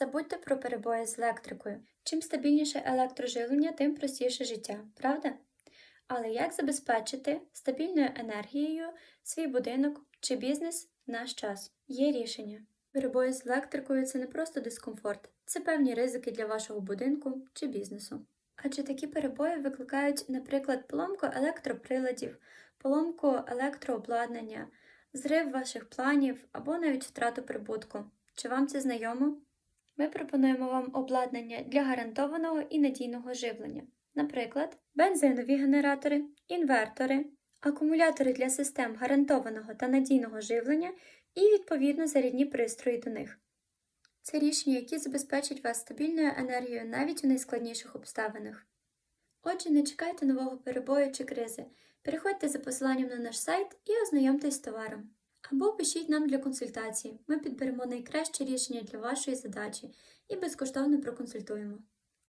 Забудьте про перебої з електрикою. Чим стабільніше електроживлення, тим простіше життя, правда? Але як забезпечити стабільною енергією свій будинок чи бізнес в наш час? Є рішення. Перебої з електрикою це не просто дискомфорт, це певні ризики для вашого будинку чи бізнесу. Адже такі перебої викликають, наприклад, поломку електроприладів, поломку електрообладнання, зрив ваших планів або навіть втрату прибутку. Чи вам це знайомо? Ми пропонуємо вам обладнання для гарантованого і надійного живлення, наприклад, бензинові генератори, інвертори, акумулятори для систем гарантованого та надійного живлення і, відповідно, зарядні пристрої до них. Це рішення, які забезпечать вас стабільною енергією навіть у найскладніших обставинах. Отже, не чекайте нового перебою чи кризи. Переходьте за посиланням на наш сайт і ознайомтесь з товаром. Або пишіть нам для консультації. Ми підберемо найкраще рішення для вашої задачі і безкоштовно проконсультуємо.